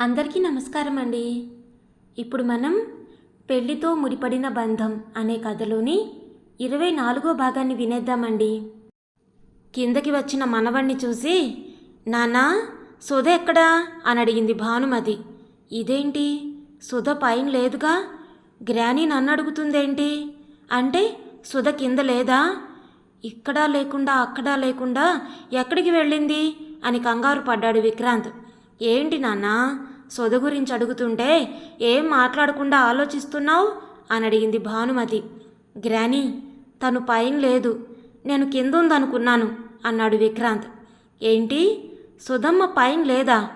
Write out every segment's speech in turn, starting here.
అందరికీ నమస్కారం అండి. ఇప్పుడు మనం పెళ్ళితో ముడిపడిన బంధం అనే కథలోని ఇరవై నాలుగో భాగాన్ని వినేద్దామండి. కిందకి వచ్చిన మనవణ్ణి చూసి నానా సుధ ఎక్కడా? అని అడిగింది భానుమతి. ఇదేంటి? సుధ పైన లేదుగా? గ్రానీ నన్ను అడుగుతుందేంటి? అంటే సుధ కింద లేదా? ఇక్కడా లేకుండా అక్కడా లేకుండా ఎక్కడికి వెళ్ళింది? అని కంగారు పడ్డాడు విక్రాంత్. ఏంటి నాన్నా? సొద గురించి అడుగుతుంటే ఏం మాట్లాడకుండా ఆలోచిస్తున్నావు? అని అడిగింది భానుమతి. గ్రానీ తను పైన లేదు. నేను కింద ఉందనుకున్నాను అన్నాడు విక్రాంత్. ఏంటి? సుధమ్మ పైన లేదా?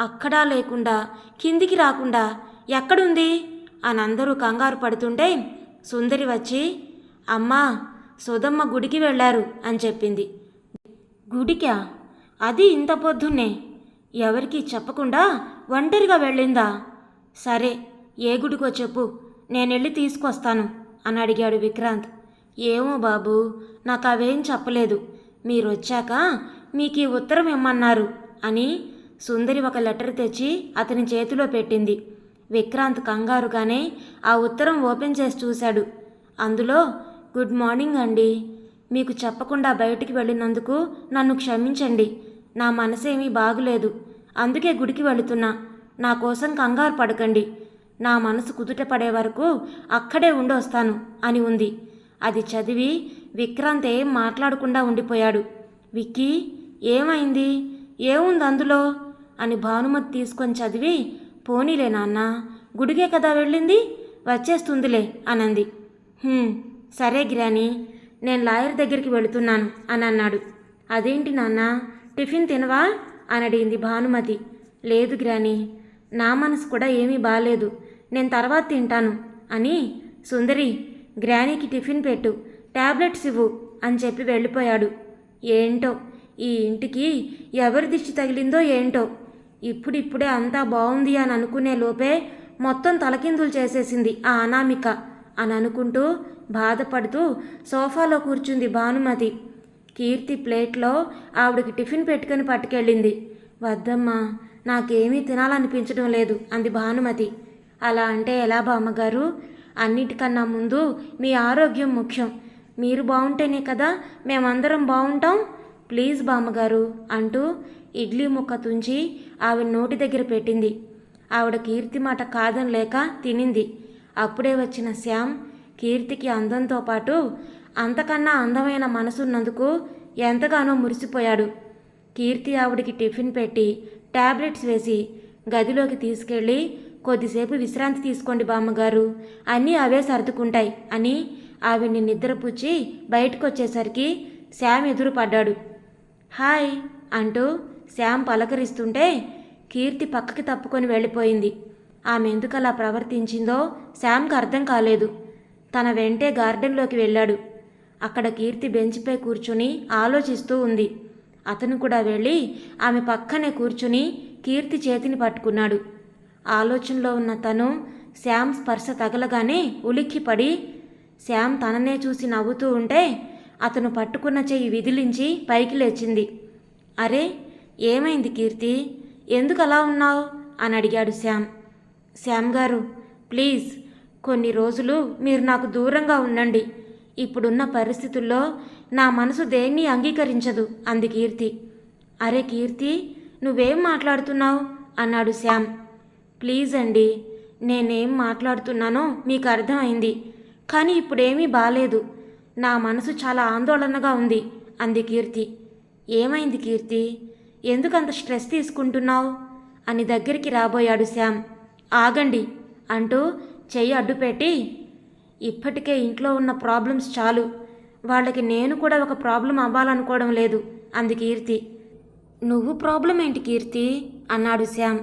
అక్కడా లేకుండా కిందికి రాకుండా ఎక్కడుంది? అని అందరూ కంగారు పడుతుంటే సుందరి వచ్చి అమ్మా సుధమ్మ గుడికి వెళ్ళారు అని చెప్పింది. గుడికా? అది ఇంత పొద్దున్నే? ఎవరికీ చెప్పకుండా ఒంటరిగా వెళ్ళిందా? సరే ఏ గుడికో చెప్పు నేనెళ్ళి తీసుకొస్తాను అని అడిగాడు విక్రాంత్. ఏమో బాబు నాకు అవేం చెప్పలేదు. మీరు వచ్చాక మీకు ఈ ఉత్తరం ఇమ్మన్నారు అని సుందరి ఒక లెటర్ తెచ్చి అతని చేతిలో పెట్టింది. విక్రాంత్ కంగారుగానే ఆ ఉత్తరం ఓపెన్ చేసి చూశాడు. అందులో గుడ్ మార్నింగ్ అండి. మీకు చెప్పకుండా బయటికి వెళ్ళినందుకు నన్ను క్షమించండి. నా మనసేమీ బాగులేదు. అందుకే గుడికి వెళుతున్నా. నా కోసం కంగారు పడకండి. నా మనసు కుదుట పడే వరకు అక్కడే ఉండొస్తాను అని ఉంది. అది చదివి విక్రాంత్ ఏం మాట్లాడకుండా ఉండిపోయాడు. విక్కీ ఏమైంది? ఏముంది అందులో? అని భానుమతి తీసుకొని చదివి పోనీలే నాన్న గుడికే కదా వెళ్ళింది? వచ్చేస్తుందిలే అనంది. సరే గిరాని నేను లాయర్ దగ్గరికి వెళుతున్నాను అని అన్నాడు. అదేంటి నాన్న? టిఫిన్ తినవా? అని అడిగింది భానుమతి. లేదు గ్రాని నా మనసు కూడా ఏమీ బాలేదు. నేను తర్వాత తింటాను. అని సుందరి గ్రానీకి టిఫిన్ పెట్టు టాబ్లెట్స్ ఇవ్వు అని చెప్పి వెళ్ళిపోయాడు. ఏంటో ఈ ఇంటికి ఎవరి దిష్టి తగిలిందో ఏంటో. ఇప్పుడిప్పుడే అంతా బాగుంది అని అనుకునే లోపే మొత్తం తలకిందులు చేసేసింది ఆ అనామిక. అని అనుకుంటూ బాధపడుతూ సోఫాలో కూర్చుంది భానుమతి. కీర్తి ప్లేట్లో ఆవిడకి టిఫిన్ పెట్టుకుని పట్టుకెళ్ళింది. వద్దమ్మా నాకేమీ తినాలనిపించడం లేదు అంది భానుమతి. అలా అంటే ఎలా బామ్మగారు? అన్నిటికన్నా ముందు మీ ఆరోగ్యం ముఖ్యం. మీరు బాగుంటేనే కదా మేమందరం బాగుంటాం ప్లీజ్ బామ్మగారు అంటూ ఇడ్లీ ముక్క తుంచి ఆవిడ నోటి దగ్గర పెట్టింది. ఆవిడ కీర్తి మాట కాదని లేక తినింది. అప్పుడే వచ్చిన శ్యామ్ కీర్తికి అందంతో పాటు అంతకన్నా అందమైన మనసున్నందుకు ఎంతగానో మురిసిపోయాడు. కీర్తి ఆవిడికి టిఫిన్ పెట్టి టాబ్లెట్స్ వేసి గదిలోకి తీసుకెళ్ళి కొద్దిసేపు విశ్రాంతి తీసుకోండి బామ్మగారు అన్నీ అవే సర్దుకుంటాయి అని ఆవిడ్ని నిద్రపుచ్చి బయటకు వచ్చేసరికి శ్యామ్ ఎదురు పడ్డాడు హాయ్ అంటూ శ్యామ్ పలకరిస్తుంటే కీర్తి పక్కకి తప్పుకొని వెళ్ళిపోయింది. ఆమె ఎందుకు అలా ప్రవర్తించిందో శ్యామ్కి అర్థం కాలేదు. తన వెంటే గార్డెన్లోకి వెళ్ళాడు. అక్కడ కీర్తి బెంచ్పై కూర్చుని ఆలోచిస్తూ ఉంది. అతను కూడా వెళ్ళి ఆమె పక్కనే కూర్చుని కీర్తి చేతిని పట్టుకున్నాడు. ఆలోచనలో ఉన్న తను శ్యామ్ స్పర్శ తగలగానే ఉలిక్కిపడి శ్యామ్ తననే చూసి నవ్వుతూ ఉంటే అతను పట్టుకున్న చెయ్యి విదిలించి పైకి లేచింది. అరే ఏమైంది కీర్తి? ఎందుకు అలా ఉన్నావు? అని అడిగాడు శ్యామ్. శ్యామ్ గారు ప్లీజ్ కొన్ని రోజులు మీరు నాకు దూరంగా ఉండండి. ఇప్పుడున్న పరిస్థితుల్లో నా మనసు దేన్ని అంగీకరించదు? అంది కీర్తి. అరే కీర్తి నువ్వేం మాట్లాడుతున్నావు? అన్నాడు శ్యామ్. ప్లీజ్ అండి నేనేం మాట్లాడుతున్నానో మీకు అర్థమైంది. కానీ ఇప్పుడేమీ బాలేదు. నా మనసు చాలా ఆందోళనగా ఉంది అంది కీర్తి. ఏమైంది కీర్తి? ఎందుకంత స్ట్రెస్ తీసుకుంటున్నావు? అని దగ్గరికి రాబోయాడు శ్యామ్. ఆగండి అంటూ చెయ్యి అడ్డుపెట్టి ఇప్పటికే ఇంట్లో ఉన్న ప్రాబ్లమ్స్ చాలు. వాళ్ళకి నేను కూడా ఒక ప్రాబ్లం అవ్వాలనుకోవడం లేదు. అంది కీర్తి. నువ్వు ప్రాబ్లం ఏంటి కీర్తి? అన్నాడు శ్యామ్.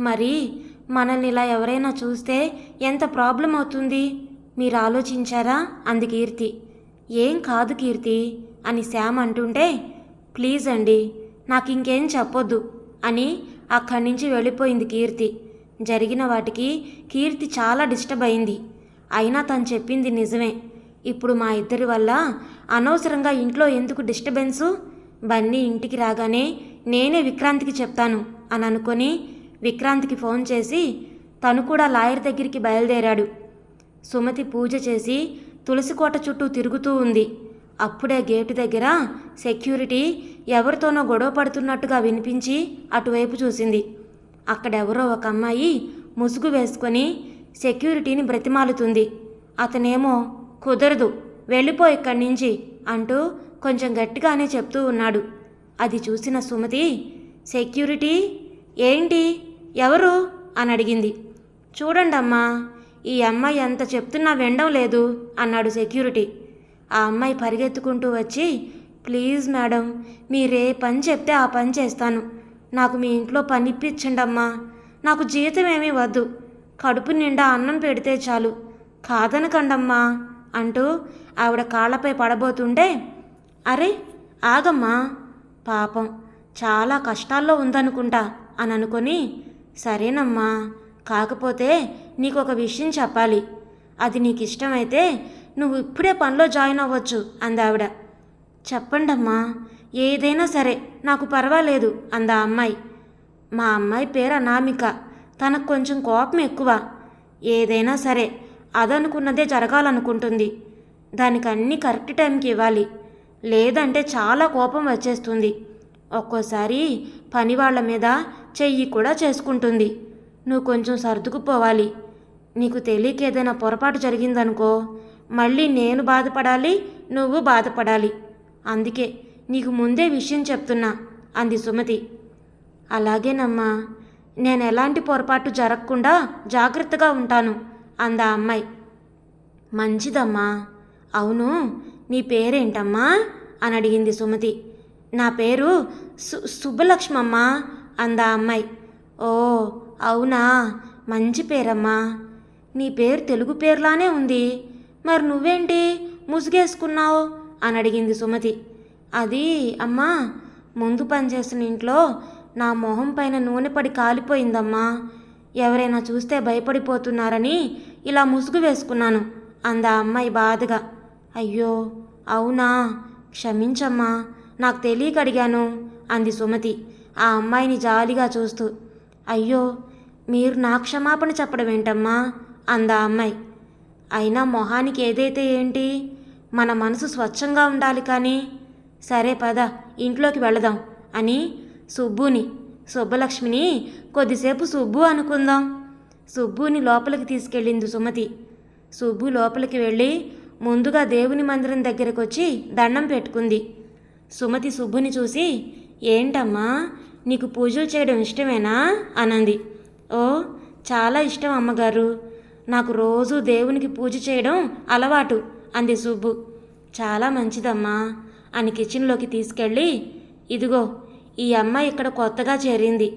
మరి మనల్ని ఇలా ఎవరైనా చూస్తే ఎంత ప్రాబ్లం అవుతుంది? మీరు ఆలోచించారా? అంది కీర్తి. ఏం కాదు కీర్తి అని శ్యామ్ అంటుంటే ప్లీజ్ అండి నాకు ఇంకేం చెప్పొద్దు అని అక్కడి నుంచి వెళ్ళిపోయింది కీర్తి. జరిగిన వాటికి కీర్తి చాలా డిస్టర్బ్ అయింది. అయినా తను చెప్పింది నిజమే. ఇప్పుడు మా ఇద్దరి వల్ల అనవసరంగా ఇంట్లో ఎందుకు డిస్టర్బెన్సు? బన్నీ ఇంటికి రాగానే నేనే విక్రాంతికి చెప్తాను అని అనుకొని విక్రాంత్కి ఫోన్ చేసి తను కూడా లాయర్ దగ్గరికి బయలుదేరాడు. సుమతి పూజ చేసి తులసికోట చుట్టూ తిరుగుతూ ఉంది. అప్పుడే గేటు దగ్గర సెక్యూరిటీ ఎవరితోనో గొడవ పడుతున్నట్టుగా వినిపించి అటువైపు చూసింది. అక్కడెవరో ఒక అమ్మాయి ముసుగు వేసుకొని సెక్యూరిటీని బ్రతిమాలుతుంది. అతనేమో కుదరదు వెళ్ళిపో ఇక్కడి నుంచి అంటూ కొంచెం గట్టిగానే చెప్తూ ఉన్నాడు. అది చూసిన సుమతి సెక్యూరిటీ? ఏంటి? ఎవరు? అని అడిగింది. చూడండమ్మా ఈ అమ్మాయి ఎంత చెప్తున్నా వినడం లేదు అన్నాడు సెక్యూరిటీ. ఆ అమ్మాయి పరిగెత్తుకుంటూ వచ్చి ప్లీజ్ మేడం మీరే పని చెప్తే ఆ పని చేస్తాను. నాకు మీ ఇంట్లో పని ఇప్పించండమ్మా. నాకు జీతం ఏమీ వద్దు. కడుపు నిండా అన్నం పెడితే చాలు. కాదనకండమ్మా అంటూ ఆవిడ కాళ్ళపై పడబోతుంటే అరే ఆగమ్మా. పాపం చాలా కష్టాల్లో ఉందనుకుంటా అని అనుకొని సరేనమ్మా కాకపోతే నీకు ఒక విషయం చెప్పాలి. అది నీకు ఇష్టమైతే నువ్వు ఇప్పుడే పనిలో జాయిన్ అవ్వచ్చు అందావిడ చెప్పండమ్మా ఏదైనా సరే నాకు పర్వాలేదు అందా అమ్మాయి. మా అమ్మాయి పేరు అనామిక. తనకు కొంచెం కోపం ఎక్కువ. ఏదైనా సరే అదనుకున్నదే జరగాలనుకుంటుంది. దానికి అన్నీ కరెక్ట్ టైంకి ఇవ్వాలి. లేదంటే చాలా కోపం వచ్చేస్తుంది. ఒక్కోసారి పని వాళ్ళ మీద చెయ్యి కూడా చేసుకుంటుంది. నువ్వు కొంచెం సర్దుకుపోవాలి. నీకు తెలియక ఏదైనా పొరపాటు జరిగిందనుకో మళ్ళీ నేను బాధపడాలి నువ్వు బాధపడాలి. అందుకే నీకు ముందే విషయం చెప్తున్నా అంది సుమతి. అలాగేనమ్మా నేను ఎలాంటి పొరపాటు జరగకుండా జాగ్రత్తగా ఉంటాను అందా అమ్మాయి. మంచిదమ్మా. అవును నీ పేరేంటమ్మా? అని అడిగింది సుమతి. నా పేరు సు సుబ్బలక్ష్మమ్మ అందా అమ్మాయి. ఓ అవునా? మంచి పేరమ్మా. నీ పేరు తెలుగు పేరులానే ఉంది. మరి నువ్వేంటి? ముసుగేసుకున్నావు? అని అడిగింది సుమతి. అది అమ్మా ముందు పనిచేసిన ఇంట్లో నా మొహం పైన నూనె పడి కాలిపోయిందమ్మా. ఎవరైనా చూస్తే భయపడిపోతున్నారని ఇలా ముసుగు వేసుకున్నాను. అందా అమ్మాయి బాధగా. అయ్యో అవునా? క్షమించమ్మా నాకు తెలియక అడిగాను అంది సుమతి ఆ అమ్మాయిని జాలిగా చూస్తూ. అయ్యో మీరు నా క్షమాపణ చెప్పడం ఏంటమ్మా అందా అమ్మాయి. అయినా మొహానికి ఏదైతే ఏంటి? మన మనసు స్వచ్ఛంగా ఉండాలి కానీ. సరే పద ఇంట్లోకి వెళదాం అని సుబ్బుని. సుబ్బలక్ష్మిని కొద్దిసేపు సుబ్బు అనుకుందాం. సుబ్బుని లోపలికి తీసుకెళ్ళింది సుమతి. సుబ్బు లోపలికి వెళ్ళి ముందుగా దేవుని మందిరం దగ్గరకు వచ్చి దండం పెట్టుకుంది. సుమతి సుబ్బుని చూసి ఏంటమ్మా నీకు పూజలు చేయడం ఇష్టమేనా? అనంది. ఓ చాలా ఇష్టం అమ్మగారు. నాకు రోజు దేవునికి పూజ చేయడం అలవాటు అంది సుబ్బు. చాలా మంచిదమ్మా అని కిచెన్లోకి తీసుకెళ్ళి ఇదిగో ఈ అమ్మాయి ఇక్కడ కొత్తగా చేరింది.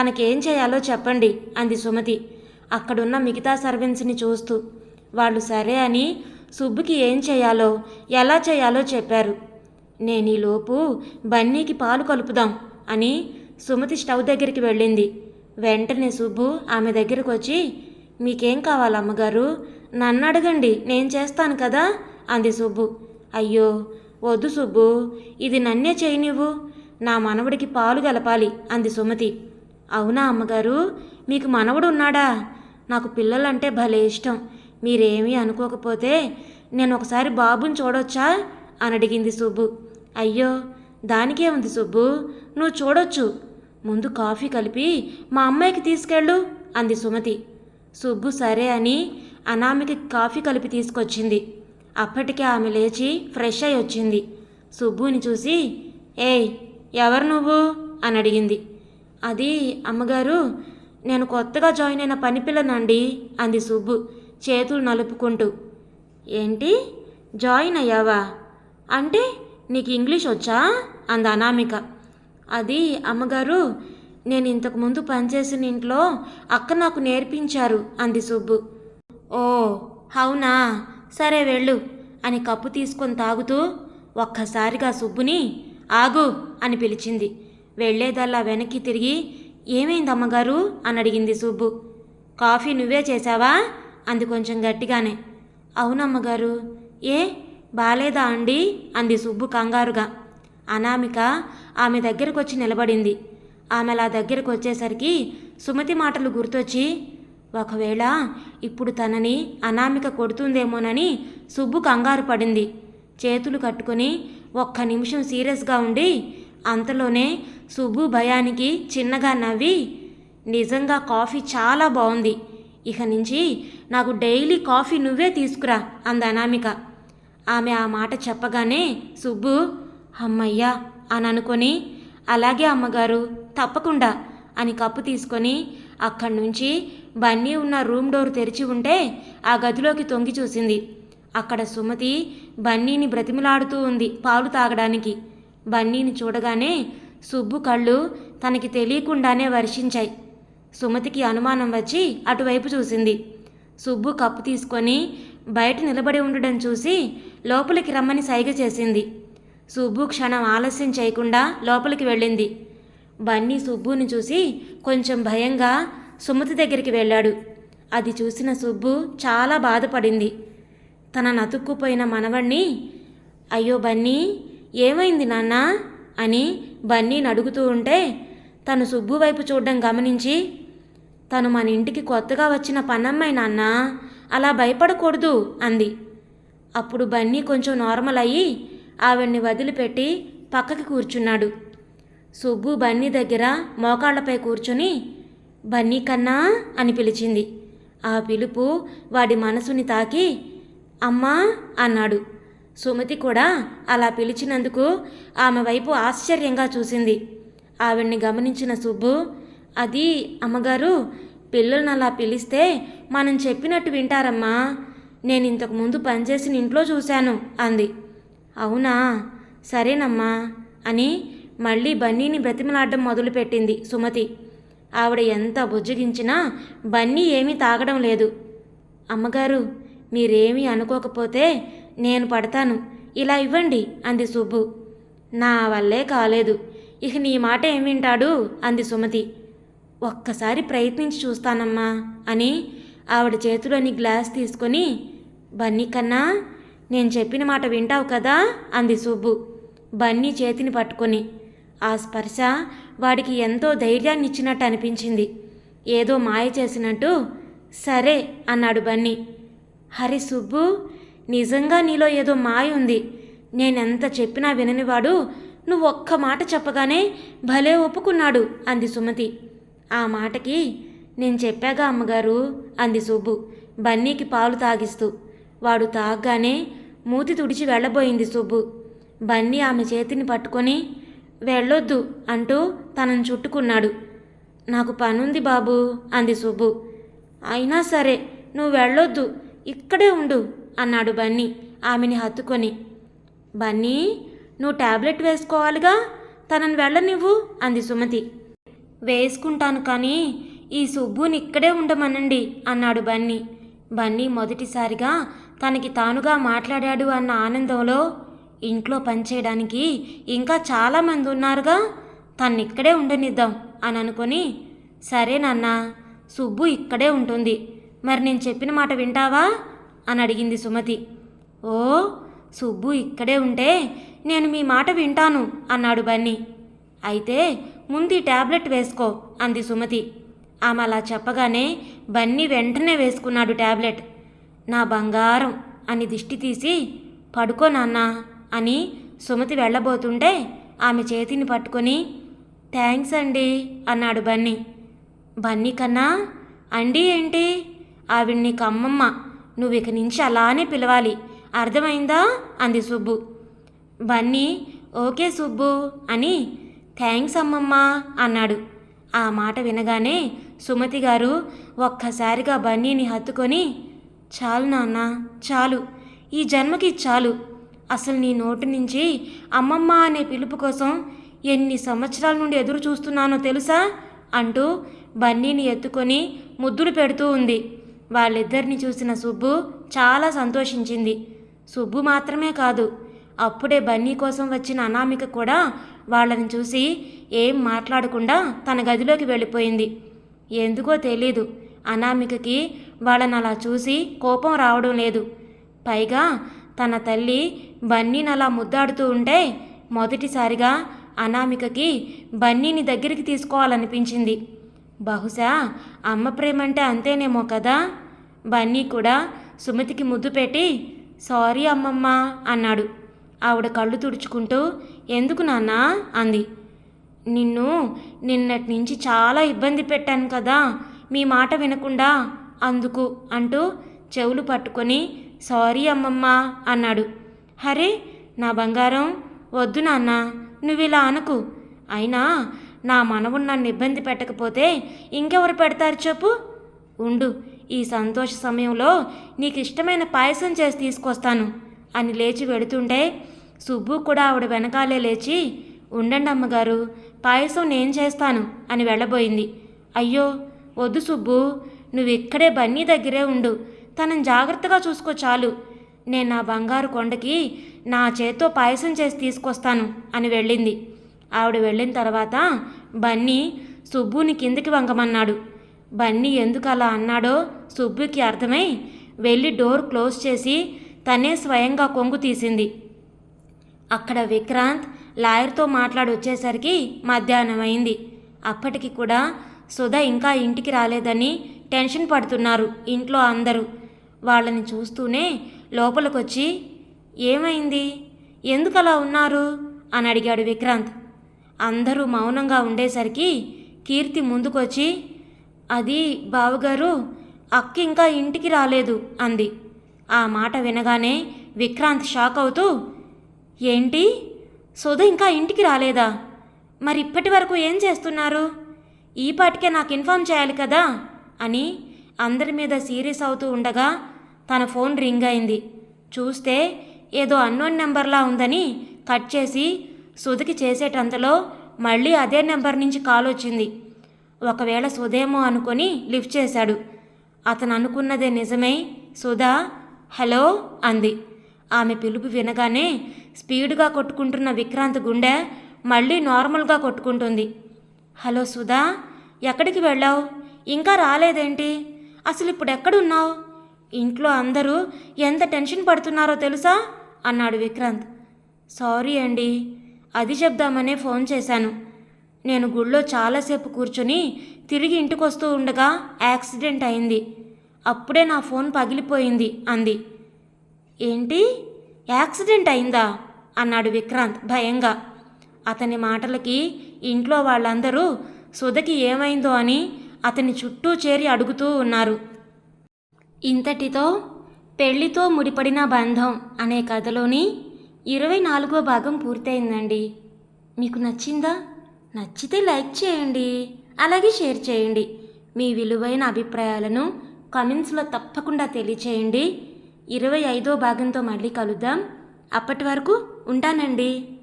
తనకేం చేయాలో చెప్పండి అంది సుమతి. అక్కడున్న మిగతా సర్వెంట్స్ని చూస్తూ. వాళ్ళు సరే అని సుబ్బుకి ఏం చేయాలో ఎలా చేయాలో చెప్పారు. నేను ఈలోపు బన్నీకి పాలు కలుపుదాం అని సుమతి స్టవ్ దగ్గరికి వెళ్ళింది. వెంటనే సుబ్బు ఆమె దగ్గరకు వచ్చి మీకేం కావాలి అమ్మగారు? నన్ను అడగండి నేను చేస్తాను కదా? అంది సుబ్బు. అయ్యో వద్దు సుబ్బు ఇది నన్నే చేయనివ్వు. నా మనవడికి పాలు గలపాలి అంది సుమతి. అవునా అమ్మగారు? మీకు మనవడు ఉన్నాడా నాకు పిల్లలంటే భలే ఇష్టం. మీరేమీ అనుకోకపోతే నేను ఒకసారి బాబుని చూడొచ్చా? అని అడిగింది సుబ్బు. అయ్యో దానికే ఉంది సుబ్బు. నువ్వు చూడొచ్చు. ముందు కాఫీ కలిపి మా అమ్మాయికి తీసుకెళ్ళు అంది సుమతి. సుబ్బు సరే అని అనామికి కాఫీ కలిపి తీసుకొచ్చింది. అప్పటికే ఆమె లేచి ఫ్రెష్ అయి వచ్చింది సుబ్బుని చూసి ఏయ్ ఎవరు నువ్వు? అని అడిగింది. అది అమ్మగారు నేను కొత్తగా జాయిన్ అయిన పని పిల్లనండి అంది సుబ్బు చేతులు నలుపుకుంటూ. ఏంటి? జాయిన్ అయ్యావా? అంటే నీకు ఇంగ్లీష్ వచ్చా? అంది అనామిక. అది అమ్మగారు నేను ఇంతకుముందు పనిచేసిన ఇంట్లో అక్క నాకు నేర్పించారు అంది సుబ్బు. ఓ అవునా? సరే వెళ్ళు అని కప్పు తీసుకొని తాగుతూ ఒక్కసారిగా సుబ్బుని ఆగు అని పిలిచింది. వెళ్ళేదల్లా వెనక్కి తిరిగి ఏమైంది అమ్మగారు? అని అడిగింది సుబ్బు కాఫీ నువ్వే చేశావా? అంది కొంచెం గట్టిగానే. అవునమ్మగారు. ఏ? బాలేదా అండి? అంది సుబ్బు కంగారుగా. అనామిక ఆమె దగ్గరకు వచ్చి నిలబడింది. ఆమె అలా దగ్గరకు వచ్చేసరికి సుమతి మాటలు గుర్తొచ్చి ఒకవేళ ఇప్పుడు తనని అనామిక కొడుతుందేమోనని సుబ్బు కంగారు పడింది చేతులు కట్టుకొని ఒక్క నిమిషం సీరియస్గా ఉండి అంతలోనే సుబ్బు భయానికి చిన్నగా నవ్వి నిజంగా కాఫీ చాలా బాగుంది ఇక నుంచి నాకు డైలీ కాఫీ నువ్వే తీసుకురా అంది అనామిక. ఆమె ఆ మాట చెప్పగానే సుబ్బు అమ్మయ్యా అని అనుకొని అలాగే అమ్మగారు తప్పకుండా అని కప్పు తీసుకొని అక్కడి నుంచి బన్నీ ఉన్న రూమ్ డోర్ తెరిచి ఉంటే ఆ గదిలోకి తొంగి చూసింది. అక్కడ సుమతి బన్నీని బ్రతిమలాడుతూ ఉంది పాలు తాగడానికి. బన్నీని చూడగానే సుబ్బు కళ్ళు తనకి తెలియకుండానే వర్షించాయి. సుమతికి అనుమానం వచ్చి అటువైపు చూసింది. సుబ్బు కప్పు తీసుకొని బయట నిలబడి ఉండడం చూసి లోపలికి రమ్మని సైగ చేసింది. సుబ్బు క్షణం ఆలస్యం చేయకుండా లోపలికి వెళ్ళింది. బన్నీ సుబ్బుని చూసి కొంచెం భయంగా సుమతి దగ్గరికి వెళ్ళాడు. అది చూసిన సుబ్బు చాలా బాధపడింది. తన నతుక్కుపోయిన మనవణ్ణి అయ్యో బన్నీ ఏమైంది నాన్న? అని బన్నీని అడుగుతూ ఉంటే తను సుబ్బు వైపు చూడడం గమనించి తను మన ఇంటికి కొత్తగా వచ్చిన పనమ్మాయి నాన్న అలా భయపడకూడదు అంది. అప్పుడు బన్నీ కొంచెం నార్మల్ అయ్యి ఆవిడ్ని వదిలిపెట్టి పక్కకి కూర్చున్నాడు. సుబ్బు బన్నీ దగ్గర మోకాళ్ళపై కూర్చుని బన్నీ కన్నా అని పిలిచింది. ఆ పిలుపు వాడి మనసుని తాకి అమ్మా అన్నాడు. సుమతి కూడా అలా పిలిచినందుకు ఆమె వైపు ఆశ్చర్యంగా చూసింది. ఆవిడ్ని గమనించిన సుబ్బు అది అమ్మగారు పిల్లల్ని అలా పిలిస్తే మనం చెప్పినట్టు వింటారమ్మా. నేను ఇంతకు ముందు పనిచేసిన ఇంట్లో చూశాను అంది. అవునా? సరేనమ్మా అని మళ్ళీ బన్నీని బ్రతిమలాడడం మొదలుపెట్టింది సుమతి. ఆవిడ ఎంత బుజ్జగించినా బన్నీ ఏమీ తాగడం లేదు. అమ్మగారు మీరేమీ అనుకోకపోతే నేను పడతాను. ఇలా ఇవ్వండి అంది సుబ్బు. నా వల్లే కాలేదు. ఇక నీ మాట ఏం వింటాడు? అంది సుమతి. ఒక్కసారి ప్రయత్నించి చూస్తానమ్మా అని ఆవిడ చేతిలోని గ్లాస్ తీసుకొని బన్నీ కన్నా నేను చెప్పిన మాట వింటావు కదా? అంది సుబ్బు. బన్నీ చేతిని పట్టుకొని ఆ స్పర్శ వాడికి ఎంతో ధైర్యాన్ని ఇచ్చినట్టు అనిపించింది. ఏదో మాయ చేసినట్టు సరే అన్నాడు బన్నీ. హరి సుబ్బు నిజంగా నీలో ఏదో మాయ ఉంది. నేనెంత చెప్పినా విననివాడు నువ్వు ఒక్క మాట చెప్పగానే భలే ఒప్పుకున్నాడు అంది సుమతి. ఆ మాటకి నేను చెప్పాగా అమ్మగారు అంది సుబ్బు బన్నీకి పాలు తాగిస్తూ. వాడు తాగ్గానే మూతి తుడిచి వెళ్ళబోయింది సుబ్బు. బన్నీ ఆమె చేతిని పట్టుకొని వెళ్ళొద్దు అంటూ తనను చుట్టుకున్నాడు. నాకు పనుంది బాబు అంది సుబ్బు. అయినా సరే నువ్వు వెళ్ళొద్దు ఇక్కడే ఉండు అన్నాడు బన్నీ. ఆమెని హత్తుకొని. బన్నీ నువ్వు టాబ్లెట్ వేసుకోవాలిగా? తనని వెళ్ళనివ్వు అంది సుమతి. వేసుకుంటాను కానీ ఈ సుబ్బుని ఇక్కడే ఉండమనండి అన్నాడు బన్నీ. బన్నీ మొదటిసారిగా తనకి తానుగా మాట్లాడాడు అన్న ఆనందంలో ఇంట్లో పనిచేయడానికి ఇంకా చాలామంది ఉన్నారుగా? తన్నిక్కడే ఉండనిద్దాం అని అనుకొని సరే నాన్న సుబ్బు ఇక్కడే ఉంటుంది. మరి నేను చెప్పిన మాట వింటావా? అని అడిగింది సుమతి. ఓ సుబ్బు ఇక్కడే ఉంటే నేను మీ మాట వింటాను అన్నాడు బన్నీ. అయితే ముందు ఈ టాబ్లెట్ వేసుకో అంది సుమతి. ఆమె అలా చెప్పగానే బన్నీ వెంటనే వేసుకున్నాడు ట్యాబ్లెట్ నా బంగారం అని దిష్టి తీసి పడుకో నాన్న అని సుమతి వెళ్ళబోతుంటే ఆమె చేతిని పట్టుకొని థ్యాంక్స్ అండి అన్నాడు బన్నీ. బన్నీ కన్నా అండి ఏంటి? ఆవిడ నీకు అమ్మమ్మ. నువ్వు ఇక నుంచి అలానే పిలవాలి. అర్థమైందా? అంది సుబ్బు. బన్నీ ఓకే సుబ్బు అని థ్యాంక్స్ అమ్మమ్మ అన్నాడు. ఆ మాట వినగానే సుమతి గారు ఒక్కసారిగా బన్నీని హత్తుకొని చాలు నాన్న చాలు. ఈ జన్మకి చాలు. అసలు నీ నోటి నుంచి అమ్మమ్మ అనే పిలుపు కోసం ఎన్ని సంవత్సరాల నుండి ఎదురు చూస్తున్నానో తెలుసా? అంటూ బన్నీని ఎత్తుకొని ముద్దులు పెడుతూ ఉంది. వాళ్ళిద్దరిని చూసిన సుబ్బు చాలా సంతోషించింది. సుబ్బు మాత్రమే కాదు అప్పుడే బన్నీ కోసం వచ్చిన అనామిక కూడా వాళ్ళని చూసి ఏం మాట్లాడకుండా తన గదిలోకి వెళ్ళిపోయింది. ఎందుకో తెలీదు అనామికకి వాళ్ళని అలా చూసి కోపం రావడం లేదు. పైగా తన తల్లి బన్నీని అలా ముద్దాడుతూ ఉంటే మొదటిసారిగా అనామికకి బన్నీని దగ్గరికి తీసుకోవాలనిపించింది. బహుశా అమ్మ ప్రేమ అంటే అంతేనేమో కదా? బన్నీ కూడా సుమతికి ముద్దు పెట్టి సారీ అమ్మమ్మ అన్నాడు. ఆవిడ కళ్ళు తుడుచుకుంటూ ఎందుకు నాన్న? అంది. నిన్ను నిన్నటి నుంచి చాలా ఇబ్బంది పెట్టాను కదా మీ మాట వినకుండా అందుకు అంటూ చెవులు పట్టుకొని సారీ అమ్మమ్మ అన్నాడు. హరే నా బంగారం వద్దు నాన్న ఇలా అనకు. అయినా నా మనవుడు నన్ను ఇబ్బంది పెట్టకపోతే ఇంకెవరు పెడతారు చెప్పు? ఉండు ఈ సంతోష సమయంలో నీకు ఇష్టమైన పాయసం చేసి తీసుకొస్తాను. అని లేచి వెడుతుంటే సుబ్బు కూడా ఆవిడ వెనకాలే లేచి ఉండండి అమ్మగారు పాయసం నేను చేస్తాను అని వెళ్ళబోయింది. అయ్యో వద్దు సుబ్బు నువ్వు ఇక్కడే బన్నీ దగ్గరే ఉండు తనని జాగ్రత్తగా చూసుకో చాలు. నేను నా బంగారు కొండకి నా చేత్తో పాయసం చేసి తీసుకొస్తాను అని వెళ్ళింది. ఆవిడ వెళ్ళిన తర్వాత బన్నీ సుబ్బుని కిందకి వంగమన్నాడు. బన్నీ ఎందుకు అలా అన్నాడో సుబ్బుకి అర్థమై వెళ్ళి డోర్ క్లోజ్ చేసి తనే స్వయంగా కొంగు తీసింది. అక్కడ విక్రాంత్ లాయర్తో మాట్లాడి వచ్చేసరికి మధ్యాహ్నం అయింది అప్పటికి కూడా సుధా ఇంకా ఇంటికి రాలేదని టెన్షన్ పడుతున్నారు ఇంట్లో అందరూ. వాళ్ళని చూస్తూనే లోపలికొచ్చి ఏమైంది? ఎందుకు అలా ఉన్నారు? అని అడిగాడు విక్రాంత్. అందరూ మౌనంగా ఉండేసరికి కీర్తి ముందుకొచ్చి అది బావగారు అక్క ఇంకా ఇంటికి రాలేదు అంది. ఆ మాట వినగానే విక్రాంత్ షాక్ అవుతూ ఏంటి? సుధ ఇంకా ఇంటికి రాలేదా? మరి ఇప్పటి వరకు ఏం చేస్తున్నారు? ఈ పాటికే నాకు ఇన్ఫామ్ చేయాలి కదా అని అందరి మీద సీరియస్ అవుతూ ఉండగా తన ఫోన్ రింగ్ అయింది. చూస్తే ఏదో అన్నోన్ నెంబర్లా ఉందని కట్ చేసి సుధకి చేసేటంతలో మళ్ళీ అదే నెంబర్ నుంచి కాల్ వచ్చింది. ఒకవేళ సుధేమో అనుకొని లిఫ్ట్ చేశాడు. అతను అనుకున్నదే నిజమే. సుధా హలో అంది. ఆమె పిలుపు వినగానే స్పీడ్గా కొట్టుకుంటున్న విక్రాంత్ గుండె మళ్ళీ నార్మల్గా కొట్టుకుంటుంది. హలో సుధా ఎక్కడికి వెళ్ళావు? ఇంకా రాలేదేంటి? అసలు ఇప్పుడు ఎక్కడున్నావు? ఇంట్లో అందరూ ఎంత టెన్షన్ పడుతున్నారో తెలుసా? అన్నాడు విక్రాంత్. సారీ అండి అది చెప్దామనే ఫోన్ చేశాను. నేను గుళ్ళో చాలాసేపు కూర్చొని తిరిగి ఇంటికొస్తూ ఉండగా యాక్సిడెంట్ అయింది. అప్పుడే నా ఫోన్ పగిలిపోయింది అంది. ఏంటి? యాక్సిడెంట్ అయిందా? అన్నాడు విక్రాంత్ భయంగా. అతని మాటలకి ఇంట్లో వాళ్ళందరూ సుధకి ఏమైందో అని అతని చుట్టూ చేరి అడుగుతూ ఉన్నారు. ఇంతటితో పెళ్ళితో ముడిపడిన బంధం అనే కథలోని ఇరవై నాలుగో భాగం పూర్తయిందండి. మీకు నచ్చిందా? నచ్చితే లైక్ చేయండి అలాగే షేర్ చేయండి. మీ విలువైన అభిప్రాయాలను కామెంట్స్లో తప్పకుండా తెలియచేయండి. ఇరవై ఐదో భాగంతో మళ్ళీ కలుద్దాం. అప్పటి వరకు ఉంటానండి.